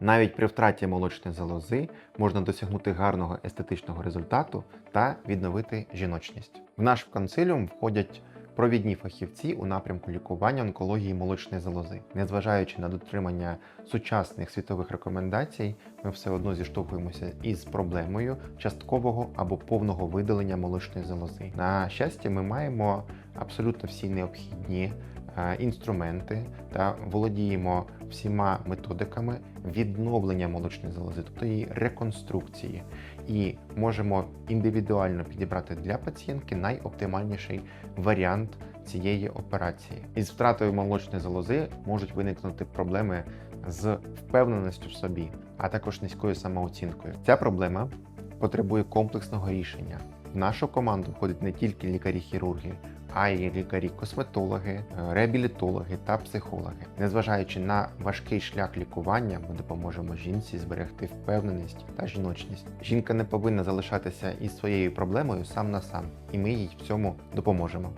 Навіть при втраті молочної залози можна досягнути гарного естетичного результату та відновити жіночність. В наш консиліум входять провідні фахівці у напрямку лікування онкології молочної залози. Незважаючи на дотримання сучасних світових рекомендацій, ми все одно зіштовхуємося із проблемою часткового або повного видалення молочної залози. На щастя, ми маємо абсолютно всі необхідні інструменти та володіємо всіма методиками відновлення молочної залози, тобто її реконструкції, і можемо індивідуально підібрати для пацієнтки найоптимальніший варіант цієї операції. Із втратою молочної залози можуть виникнути проблеми з впевненістю в собі, а також низькою самооцінкою. Ця проблема потребує комплексного рішення. В нашу команду входять не тільки лікарі-хірурги, а й лікарі-косметологи, е, реабілітологи та психологи. Незважаючи на важкий шлях лікування, ми допоможемо жінці зберегти впевненість та жіночність. Жінка не повинна залишатися із своєю проблемою сам на сам, і ми їй в цьому допоможемо.